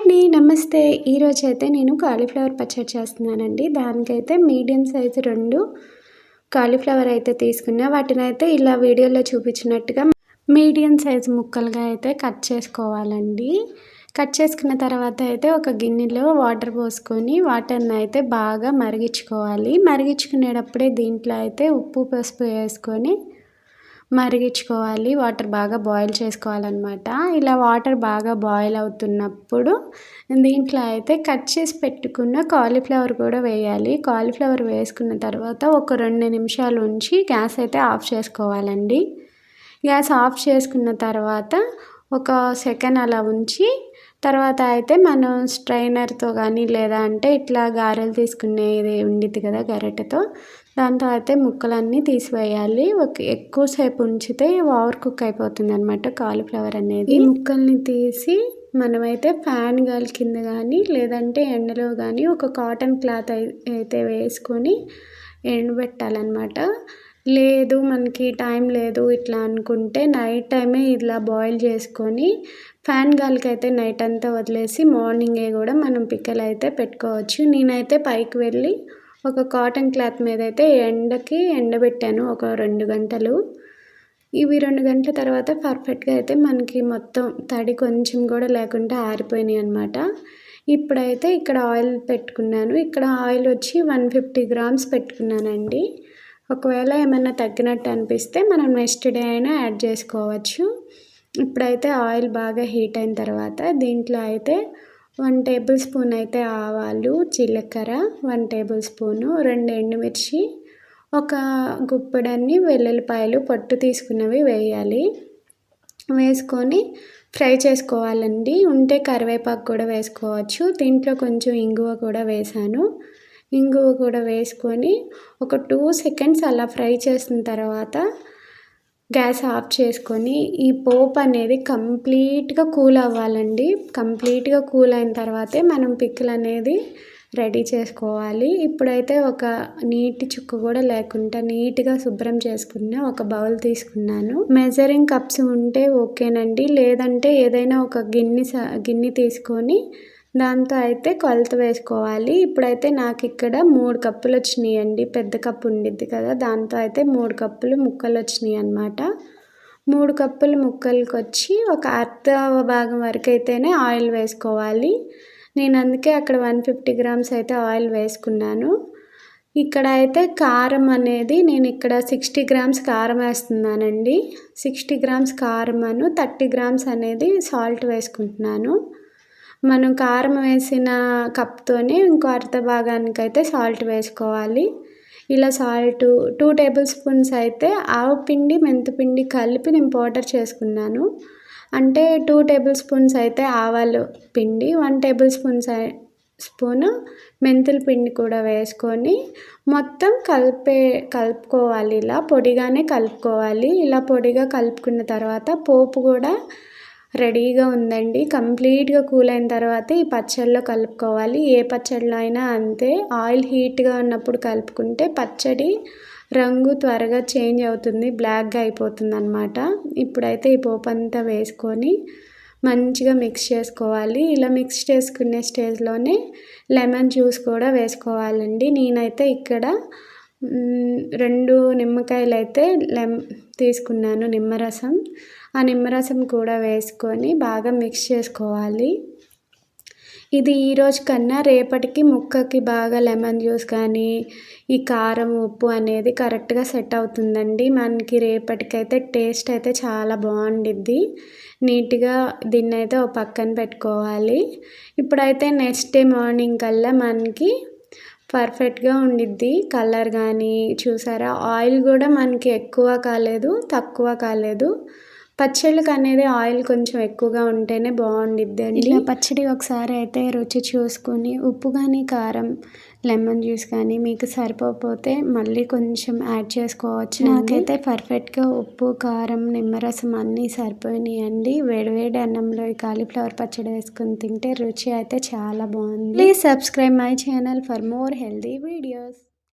అండి నమస్తే. ఈరోజు అయితే నేను కాలీఫ్లవర్ పచ్చడి చేస్తున్నానండి. దానికైతే మీడియం సైజు రెండు కాలీఫ్లవర్ అయితే తీసుకున్నా. వాటిని అయితే ఇలా వీడియోలో చూపించినట్టుగా మీడియం సైజు ముక్కలుగా అయితే కట్ చేసుకోవాలండి. కట్ చేసుకున్న తర్వాత అయితే ఒక గిన్నెలో వాటర్ పోసుకొని వాటర్ని అయితే బాగా మరిగించుకోవాలి. మరిగించుకునేటప్పుడే దీంట్లో అయితే ఉప్పు పసుపు వేసుకొని మరిగించుకోవాలి. వాటర్ బాగా బాయిల్ చేసుకోవాలన్నమాట. ఇలా వాటర్ బాగా బాయిల్ అవుతున్నప్పుడు దీంట్లో అయితే కట్ చేసి పెట్టుకున్న కాలీఫ్లవర్ కూడా వేయాలి. కాలీఫ్లవర్ వేసుకున్న తర్వాత ఒక రెండు నిమిషాలు ఉంచి గ్యాస్ అయితే ఆఫ్ చేసుకోవాలండి. గ్యాస్ ఆఫ్ చేసుకున్న తర్వాత ఒక సెకండ్ అలా ఉంచి తర్వాత అయితే మనం స్ట్రైనర్తో కానీ లేదా అంటే ఇట్లా గారెలు తీసుకునేది ఉండిద్ది కదా గరిటెతో దాంతో అయితే ముక్కలన్నీ తీసివేయాలి. ఒక ఎక్కువసేపు ఉంచితే ఓవర్ కుక్ అయిపోతుంది అనమాట కాలీఫ్లవర్ అనేది. ఈ ముక్కల్ని తీసి మనమైతే ఫ్యాన్ గాలి కింద కానీ లేదంటే ఎండలో కానీ ఒక కాటన్ క్లాత్ అయితే వేసుకొని ఎండబెట్టాలన్నమాట. లేదు మనకి టైం లేదు ఇట్లా అనుకుంటే నైట్ టైమే ఇలా బాయిల్ చేసుకొని ఫ్యాన్ గాలికైతే నైట్ అంతా వదిలేసి మార్నింగే కూడా మనం పిక్కలు అయితే పెట్టుకోవచ్చు. నేనైతే పైకి వెళ్ళి ఒక కాటన్ క్లాత్ మీద అయితే ఎండకి ఎండబెట్టాను ఒక రెండు గంటలు. ఇవి రెండు గంటల తర్వాత పర్ఫెక్ట్గా అయితే మనకి మొత్తం తడి కొంచెం కూడా లేకుండా ఆరిపోయినాయి అనమాట ఇప్పుడైతే ఇక్కడ ఆయిల్ పెట్టుకున్నాను. ఇక్కడ ఆయిల్ వచ్చి వన్ ఫిఫ్టీ గ్రామ్స్ పెట్టుకున్నానండి. ఒకవేళ ఏమైనా తగ్గినట్టు అనిపిస్తే మనం నెక్స్ట్ డే అయినా యాడ్ చేసుకోవచ్చు. ఇప్పుడైతే ఆయిల్ బాగా హీట్ అయిన తర్వాత దీంట్లో అయితే వన్ టేబుల్ స్పూన్ అయితే ఆవాలు జీలకర్ర వన్ టేబుల్ స్పూను రెండు ఎండుమిర్చి ఒక గుప్పెడన్ని వెల్లుల్లిపాయలు పొట్టు తీసుకున్నవి వేయాలి. వేసుకొని ఫ్రై చేసుకోవాలండి. ఉంటే కరివేపాకు కూడా వేసుకోవచ్చు. దీంట్లో కొంచెం ఇంగువ కూడా వేసాను ఇంగువ కూడా వేసుకొని ఒక టూ సెకండ్స్ అలా ఫ్రై చేసిన తర్వాత గ్యాస్ ఆఫ్ చేసుకొని ఈ పోప్ అనేది కంప్లీట్గా కూల్ అవ్వాలండి. కంప్లీట్గా కూల్ అయిన తర్వాతే మనం పిక్కులు అనేది రెడీ చేసుకోవాలి. ఇప్పుడైతే ఒక నీటి చుక్క కూడా లేకుండా నీట్గా శుభ్రం చేసుకున్న ఒక బౌల్ తీసుకున్నాను. మెజరింగ్ కప్స్ ఉంటే ఓకేనండి. లేదంటే ఏదైనా ఒక గిన్నె గిన్నె తీసుకొని దాంతో అయితే కొలత వేసుకోవాలి. ఇప్పుడైతే నాకు ఇక్కడ మూడు కప్పులు వచ్చినాయండి. పెద్ద కప్పు ఉండిద్ది కదా దాంతో అయితే మూడు కప్పులు ముక్కలు వచ్చినాయి అనమాట మూడు కప్పులు ముక్కలకి వచ్చి ఒక అర్ధ భాగం వరకు అయితేనే ఆయిల్ వేసుకోవాలి. నేను అందుకే అక్కడ వన్ ఫిఫ్టీ గ్రామ్స్ అయితే ఆయిల్ వేసుకున్నాను. ఇక్కడ అయితే కారం అనేది నేను ఇక్కడ సిక్స్టీ గ్రామ్స్ కారం వేస్తున్నానండి. సిక్స్టీ గ్రామ్స్ కారం అను థర్టీ గ్రామ్స్ అనేది సాల్ట్ వేసుకుంటున్నాను. మనం కారం వేసిన కప్తోనే ఇంకో అర్ధ భాగానికి అయితే సాల్ట్ వేసుకోవాలి. ఇలా సాల్ట్ టూ టేబుల్ స్పూన్స్ అయితే ఆవు పిండి మెంతిపిండి కలిపి నేను పౌడర్ చేసుకున్నాను. అంటే టూ టేబుల్ స్పూన్స్ అయితే ఆవాలు పిండి వన్ టేబుల్ స్పూన్స్ స్పూను మెంతుల పిండి కూడా వేసుకొని మొత్తం కలిపే కలుపుకోవాలి ఇలా పొడిగానే కలుపుకోవాలి. ఇలా పొడిగా కలుపుకున్న తర్వాత పోపు కూడా రెడీగా ఉందండి. కంప్లీట్గా కూల్ అయిన తర్వాత ఈ పచ్చడిలో కలుపుకోవాలి. ఏ పచ్చడిలో అయినా అంతే. ఆయిల్ హీట్గా ఉన్నప్పుడు కలుపుకుంటే పచ్చడి రంగు త్వరగా చేంజ్ అవుతుంది. బ్లాక్గా అయిపోతుంది అనమాట ఇప్పుడైతే ఈ పోపు అంతా వేసుకొని మంచిగా మిక్స్ చేసుకోవాలి. ఇలా మిక్స్ చేసుకునే స్టేజ్లోనే లెమన్ జ్యూస్ కూడా వేసుకోవాలండి. నేనైతే ఇక్కడ రెండు నిమ్మకాయలు అయితే లెమ్ తీసుకున్నాను నిమ్మరసం. ఆ నిమ్మరసం కూడా వేసుకొని బాగా మిక్స్ చేసుకోవాలి. ఇది ఈరోజు కన్నా రేపటికి ముక్కకి బాగా లెమన్ జ్యూస్ కానీ ఈ కారం ఉప్పు అనేది కరెక్ట్గా సెట్ అవుతుందండి. మనకి రేపటికైతే టేస్ట్ అయితే చాలా బాగుండిద్ది. నీట్గా దీన్ని అయితే ఒక పక్కన పెట్టుకోవాలి. ఇప్పుడైతే నెక్స్ట్ డే మార్నింగ్ కల్లా మనకి పర్ఫెక్ట్గా ఉండిద్ది కలర్ కానీ చూసారా? ఆయిల్ కూడా మనకి ఎక్కువ కాలేదు తక్కువ కాలేదు. పచ్చళ్ళకి అనేది ఆయిల్ కొంచెం ఎక్కువగా ఉంటేనే బాగుండిద్ది అండి ఇలా పచ్చడి ఒకసారి అయితే రుచి చూసుకొని ఉప్పు కానీ కారం లెమన్ జ్యూస్ కానీ మీకు సరిపోతే మళ్ళీ కొంచెం యాడ్ చేసుకోవచ్చు నాకైతే పర్ఫెక్ట్గా ఉప్పు కారం నిమ్మరసం అన్నీ సరిపోయినాయి అండి వేడివేడి అన్నంలో ఈ కాలీఫ్లవర్ పచ్చడి వేసుకొని తింటే రుచి అయితే చాలా బాగుంది. Please subscribe my channel for more healthy videos.